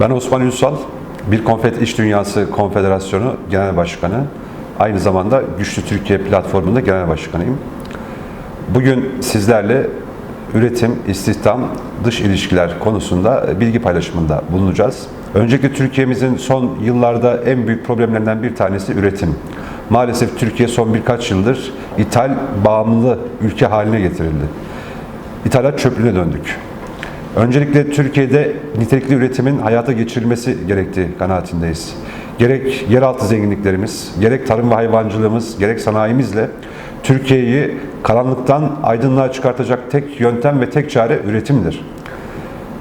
Ben Osman Ünsal, Bir Konfet İş Dünyası Konfederasyonu Genel Başkanı, aynı zamanda Güçlü Türkiye platformunda Genel Başkanıyım. Bugün sizlerle üretim, istihdam, dış ilişkiler konusunda bilgi paylaşımında bulunacağız. Öncelikle Türkiye'mizin son yıllarda en büyük problemlerinden bir tanesi üretim. Maalesef Türkiye son birkaç yıldır ithal bağımlı ülke haline getirildi. İthalat çöplüğüne döndük. Öncelikle Türkiye'de nitelikli üretimin hayata geçirilmesi gerektiği kanaatindeyiz. Gerek yeraltı zenginliklerimiz, gerek tarım ve hayvancılığımız, gerek sanayimizle Türkiye'yi karanlıktan aydınlığa çıkartacak tek yöntem ve tek çare üretimdir.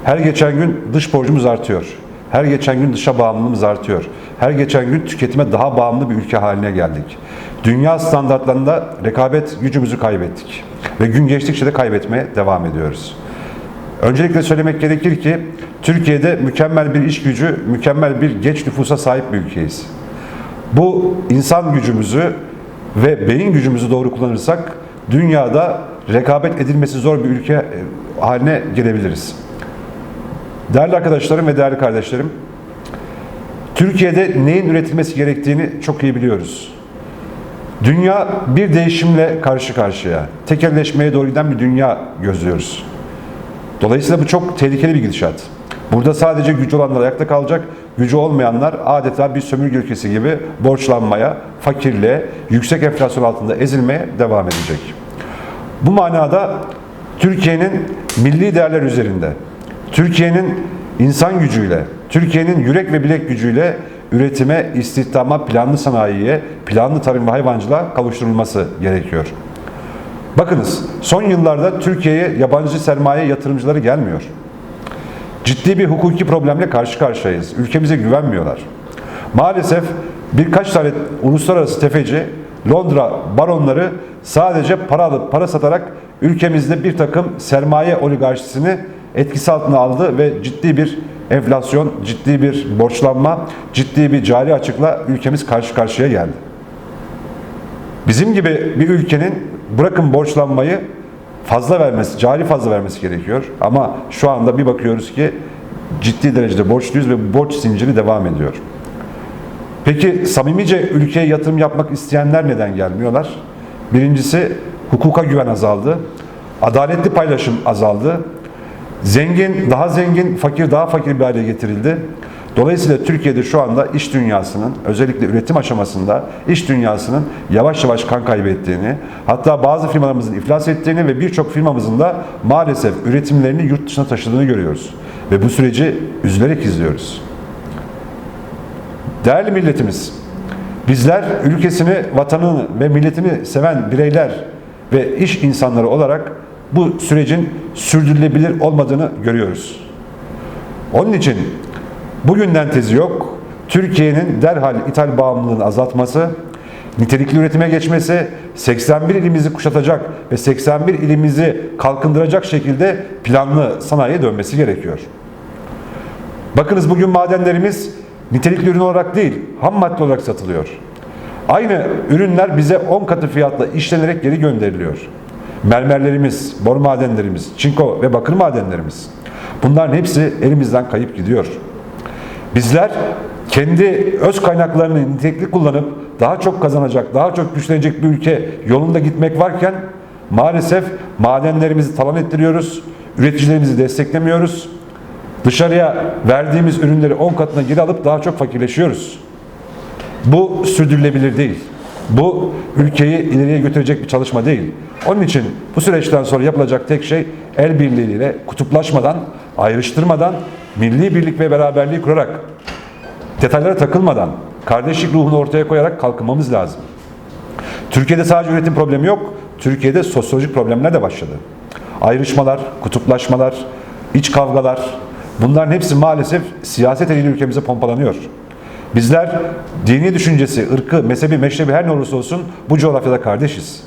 Her geçen gün dış borcumuz artıyor. Her geçen gün dışa bağımlılığımız artıyor. Her geçen gün tüketime daha bağımlı bir ülke haline geldik. Dünya standartlarında rekabet gücümüzü kaybettik. Ve gün geçtikçe de kaybetmeye devam ediyoruz. Öncelikle söylemek gerekir ki Türkiye'de mükemmel bir iş gücü, mükemmel bir geç nüfusa sahip bir ülkeyiz. Bu insan gücümüzü ve beyin gücümüzü doğru kullanırsak dünyada rekabet edilmesi zor bir ülke e, haline gelebiliriz. Değerli arkadaşlarım ve değerli kardeşlerim, Türkiye'de neyin üretilmesi gerektiğini çok iyi biliyoruz. Dünya bir değişimle karşı karşıya. Tekelleşmeye doğru giden bir dünya gözlüyoruz. Dolayısıyla bu çok tehlikeli bir gidişat. Burada sadece gücü olanlar ayakta kalacak, gücü olmayanlar adeta bir sömürge ülkesi gibi borçlanmaya, fakirliğe, yüksek enflasyon altında ezilmeye devam edecek. Bu manada Türkiye'nin milli değerler üzerinde, Türkiye'nin insan gücüyle, Türkiye'nin yürek ve bilek gücüyle üretime, istihdama, planlı sanayiye, planlı tarım ve hayvancılığa kavuşturulması gerekiyor. Bakınız son yıllarda Türkiye'ye yabancı sermaye yatırımcıları gelmiyor. Ciddi bir hukuki problemle karşı karşıyayız. Ülkemize güvenmiyorlar. Maalesef birkaç tane uluslararası tefeci Londra baronları sadece para alıp para satarak ülkemizde bir takım sermaye oligarşisini etkisi altına aldı ve ciddi bir enflasyon, ciddi bir borçlanma, ciddi bir cari açıkla ülkemiz karşı karşıya geldi. Bizim gibi bir ülkenin bırakın borçlanmayı fazla vermesi, cari fazla vermesi gerekiyor. Ama şu anda bir bakıyoruz ki ciddi derecede borçluyuz ve borç zinciri devam ediyor. Peki samimice ülkeye yatırım yapmak isteyenler neden gelmiyorlar? Birincisi hukuka güven azaldı. Adaletli paylaşım azaldı. Zengin daha zengin, fakir daha fakir bir hale getirildi. Dolayısıyla Türkiye'de şu anda iş dünyasının özellikle üretim aşamasında iş dünyasının yavaş yavaş kan kaybettiğini, hatta bazı firmalarımızın iflas ettiğini ve birçok firmamızın da maalesef üretimlerini yurt dışına taşıdığını görüyoruz. Ve bu süreci üzülerek izliyoruz. Değerli milletimiz, bizler ülkesini, vatanını ve milletini seven bireyler ve iş insanları olarak bu sürecin sürdürülebilir olmadığını görüyoruz. Onun için bugünden tezi yok. Türkiye'nin derhal ithal bağımlılığını azaltması, nitelikli üretime geçmesi, 81 ilimizi kuşatacak ve 81 ilimizi kalkındıracak şekilde planlı sanayiye dönmesi gerekiyor. Bakınız bugün madenlerimiz nitelikli ürün olarak değil, ham madde olarak satılıyor. Aynı ürünler bize 10 katı fiyatla işlenerek geri gönderiliyor. Mermerlerimiz, bor madenlerimiz, çinko ve bakır madenlerimiz. Bunların hepsi elimizden kayıp gidiyor. Bizler kendi öz kaynaklarını nitelikli kullanıp daha çok kazanacak, daha çok güçlenecek bir ülke yolunda gitmek varken maalesef madenlerimizi talan ettiriyoruz, üreticilerimizi desteklemiyoruz. Dışarıya verdiğimiz ürünleri 10 katına geri alıp daha çok fakirleşiyoruz. Bu sürdürülebilir değil. Bu ülkeyi ileriye götürecek bir çalışma değil. Onun için bu süreçten sonra yapılacak tek şey el birliğiyle kutuplaşmadan, ayrıştırmadan, milli birlik ve beraberliği kurarak, detaylara takılmadan, kardeşlik ruhunu ortaya koyarak kalkınmamız lazım. Türkiye'de sadece üretim problemi yok, Türkiye'de sosyolojik problemler de başladı. Ayrışmalar, kutuplaşmalar, iç kavgalar, bunların hepsi maalesef siyaset eliyle ülkemize pompalanıyor. Bizler dini düşüncesi, ırkı, mezhebi, meşrebi her ne olursa olsun bu coğrafyada kardeşiz.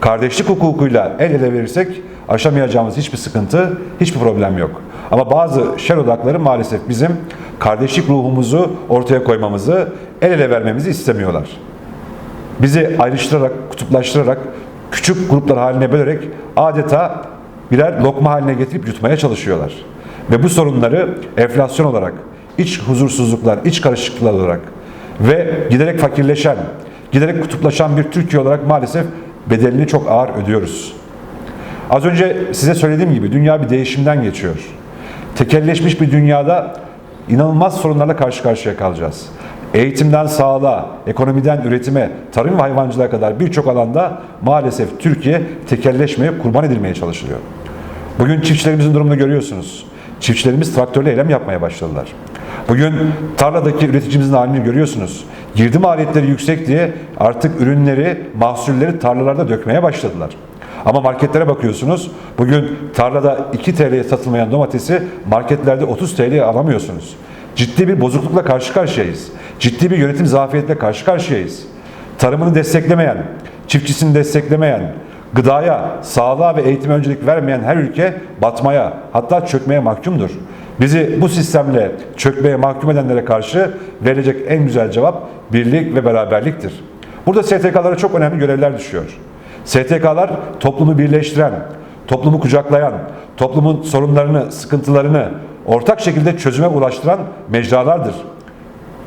Kardeşlik hukukuyla el ele verirsek aşamayacağımız hiçbir sıkıntı, hiçbir problem yok. Ama bazı şer odakları maalesef bizim kardeşlik ruhumuzu ortaya koymamızı, el ele vermemizi istemiyorlar. Bizi ayrıştırarak, kutuplaştırarak, küçük gruplar haline bölerek adeta birer lokma haline getirip yutmaya çalışıyorlar. Ve bu sorunları enflasyon olarak, iç huzursuzluklar, iç karışıklıklar olarak ve giderek fakirleşen, giderek kutuplaşan bir Türkiye olarak maalesef bedelini çok ağır ödüyoruz. Az önce size söylediğim gibi dünya bir değişimden geçiyor. Tekelleşmiş bir dünyada inanılmaz sorunlarla karşı karşıya kalacağız. Eğitimden sağlığa, ekonomiden üretime, tarım ve hayvancılığa kadar birçok alanda maalesef Türkiye tekelleşmeye, kurban edilmeye çalışılıyor. Bugün çiftçilerimizin durumunu görüyorsunuz. Çiftçilerimiz traktörle eylem yapmaya başladılar. Bugün tarladaki üreticimizin halini görüyorsunuz. Girdi maliyetleri yüksek diye artık ürünleri, mahsulleri tarlalarda dökmeye başladılar. Ama marketlere bakıyorsunuz. Bugün tarlada 2 TL'ye satılmayan domatesi marketlerde 30 TL'ye alamıyorsunuz. Ciddi bir bozuklukla karşı karşıyayız. Ciddi bir yönetim zafiyetle karşı karşıyayız. Tarımını desteklemeyen, çiftçisini desteklemeyen, gıdaya, sağlığa ve eğitime öncelik vermeyen her ülke batmaya hatta çökmeye mahkumdur. Bizi bu sistemle çökmeye mahkum edenlere karşı verilecek en güzel cevap birlik ve beraberliktir. Burada STK'lara çok önemli görevler düşüyor. STK'lar toplumu birleştiren, toplumu kucaklayan, toplumun sorunlarını, sıkıntılarını ortak şekilde çözüme ulaştıran mecralardır.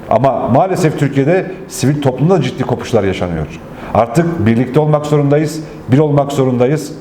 Ama maalesef Türkiye'de sivil toplumda da ciddi kopuşlar yaşanıyor. Artık birlikte olmak zorundayız, bir olmak zorundayız.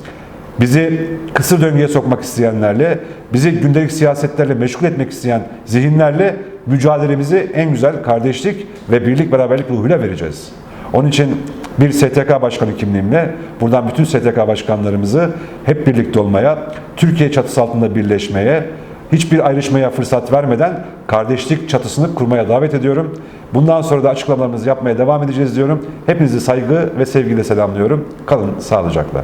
Bizi kısır döngüye sokmak isteyenlerle, bizi gündelik siyasetlerle meşgul etmek isteyen zihinlerle mücadelemizi en güzel kardeşlik ve birlik beraberlik ruhuyla vereceğiz. Onun için bir STK başkanı kimliğimle buradan bütün STK başkanlarımızı hep birlikte olmaya, Türkiye çatısı altında birleşmeye, hiçbir ayrışmaya fırsat vermeden kardeşlik çatısını kurmaya davet ediyorum. Bundan sonra da açıklamalarımızı yapmaya devam edeceğiz diyorum. Hepinizi saygı ve sevgiyle selamlıyorum. Kalın sağlıcakla.